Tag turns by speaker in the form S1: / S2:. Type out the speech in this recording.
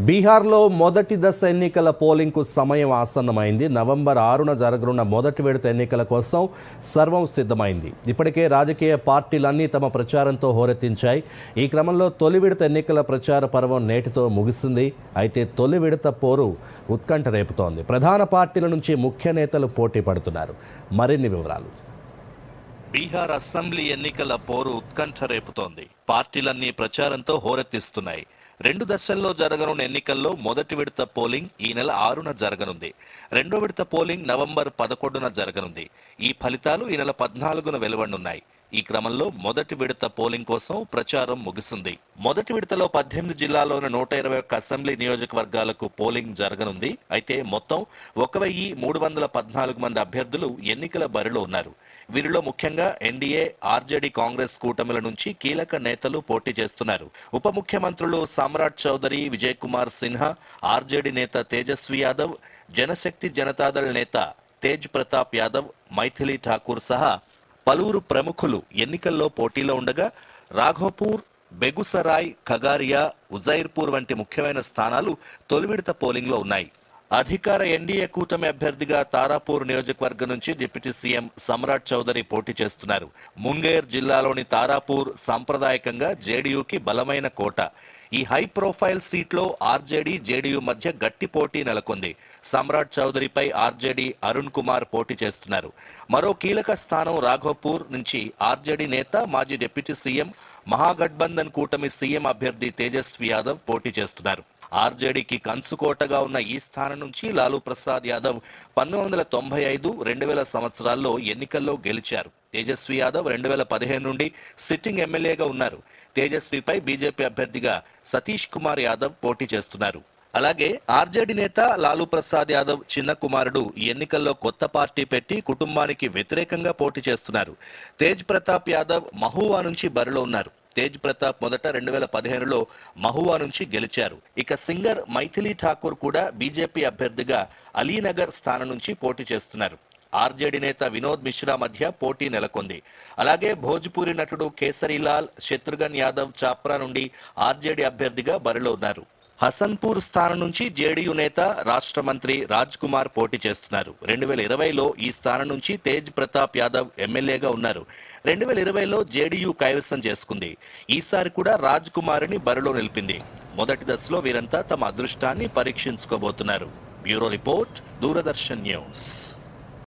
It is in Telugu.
S1: బీహార్లో మొదటి దశ ఎన్నికల పోలింగ్కు సమయం ఆసన్నమైంది. నవంబర్ ఆరున జరగనున్న మొదటి విడత ఎన్నికల కోసం సర్వం సిద్ధమైంది. ఇప్పటికే రాజకీయ పార్టీలన్నీ తమ ప్రచారంతో హోరెత్తించాయి. ఈ క్రమంలో తొలి విడత ఎన్నికల ప్రచార పర్వం నేటితో ముగిసింది. అయితే తొలి విడత పోరు ఉత్కంఠ రేపుతోంది. ప్రధాన పార్టీల నుంచి ముఖ్య నేతలు పోటీ పడుతున్నారు. మరిన్ని వివరాలు.
S2: బీహార్ అసెంబ్లీ ఎన్నికల పోరు ఉత్కంఠ రేపుతోంది. పార్టీలన్నీ ప్రచారంతో హోరెత్తిస్తున్నాయి. రెండు దశల్లో జరగనున్న ఎన్నికల్లో మొదటి విడత పోలింగ్ ఈ నెల ఆరున జరగనుంది. రెండో విడత పోలింగ్ నవంబర్ పదకొండున జరగనుంది. ఈ ఫలితాలు ఈ నెల పద్నాలుగున వెలువడనున్నాయి. ఈ క్రమంలో మొదటి విడత పోలింగ్ కోసం ప్రచారం ముగిసింది మొదటి విడతలో పద్దెనిమిది జిల్లాలోని నూట ఇరవై ఒక్క అసెంబ్లీ నియోజకవర్గాలకు పోలింగ్ జరగనుంది. అయితే మొత్తం ఒక వెయ్యి మూడు వందల పద్నాలుగు మంది అభ్యర్థులు ఎన్నికల బరిలో ఉన్నారు. వీరిలో ముఖ్యంగా ఎన్డీఏ ఆర్జేడీ కాంగ్రెస్ కూటమిల నుంచి కీలక నేతలు పోటీ చేస్తున్నారు. ఉప ముఖ్యమంత్రులు సామ్రాట్ చౌదరి విజయ్ కుమార్ సిన్హా ఆర్జేడీ నేత తేజస్వి యాదవ్ జనశక్తి జనతాదళ్ నేత తేజ్ ప్రతాప్ యాదవ్ మైథిలి ఠాకూర్ సహా పలువురు ప్రముఖులు ఎన్నికల్లో పోటీలో ఉండగా రాఘోపూర్ బెగుసరాయ్ ఖగారియా ఉజైర్పూర్ వంటి ముఖ్యమైన స్థానాలు తొలి విడత పోలింగ్లో ఉన్నాయి. అధికార ఎన్డీఏ కూటమి అభ్యర్థిగా తారాపూర్ నియోజకవర్గం నుంచి డిప్యూటీ సీఎం సమ్రాట్ చౌదరి పోటీ చేస్తున్నారు. ముంగేర్ జిల్లాలోని తారాపూర్ సాంప్రదాయకంగా జేడీయూకి బలమైన కోట. ఈ హై ప్రొఫైల్ సీట్లో ఆర్జేడీ జేడీయూ మధ్య గట్టి పోటీ నెలకొంది. సమ్రాట్ చౌదరిపై ఆర్జేడీ అరుణ్ కుమార్ పోటీ చేస్తున్నారు. మరో కీలక స్థానం రాఘోపూర్ నుంచి ఆర్జేడీ నేత మాజీ డిప్యూటీ సీఎం మహాగఠబంధన్ కూటమి సీఎం అభ్యర్థి తేజస్వి యాదవ్ పోటీ చేస్తున్నారు. ఆర్జేడీకి కంచుకోటగా ఉన్న ఈ స్థానం నుంచి లాలూ ప్రసాద్ యాదవ్ పంతొమ్మిది వందల తొంభై ఐదు రెండు వేల సంవత్సరాల్లో ఎన్నికల్లో గెలిచారు. తేజస్వి యాదవ్ రెండు వేల పదిహేను నుండి సిట్టింగ్ ఎమ్మెల్యేగా ఉన్నారు. తేజస్విపై బీజేపీ అభ్యర్థిగా సతీష్ కుమార్ యాదవ్ పోటీ చేస్తున్నారు. అలాగే ఆర్జేడీ నేత లాలూ ప్రసాద్ యాదవ్ చిన్న కుమారుడు ఈ ఎన్నికల్లో కొత్త పార్టీ పెట్టి కుటుంబానికి వ్యతిరేకంగా పోటీ చేస్తున్నారు. తేజ్ ప్రతాప్ యాదవ్ మహువా నుంచి బరిలో ఉన్నారు. తేజ్ ప్రతాప్ మొదట రెండు వేల పదిహేనులో మహువా నుంచి గెలిచారు. ఇక సింగర్ మైథిలి ఠాకూర్ కూడా బీజేపీ అభ్యర్థిగా అలీనగర్ స్థానం నుంచి పోటీ చేస్తున్నారు. ఆర్జేడీ నేత వినోద్ మిశ్రా మధ్య పోటీ నెలకొంది. అలాగే భోజ్పూరి నటుడు కేసరీలాల్ శత్రుఘ్న్ యాదవ్ చాప్రా నుండి ఆర్జేడీ అభ్యర్థిగా బరిలో ఉన్నారు హసన్పూర్ స్థానం నుంచి జేడీయూ నేత రాష్ట్ర మంత్రి రాజ్ కుమార్ పోటీ చేస్తున్నారు. రెండు వేల ఇరవైలో ఈ స్థానం నుంచి తేజ్ ప్రతాప్ యాదవ్ ఎమ్మెల్యేగా ఉన్నారు. రెండు వేల ఇరవైలో జేడీయూ కైవసం చేసుకుంది. ఈసారి కూడా రాజ్ కుమార్ని బరిలో నిలిపింది. మొదటి దశలో వీరంతా తమ అదృష్టాన్ని పరీక్షించుకోబోతున్నారు. Bureau report Doordarshan news.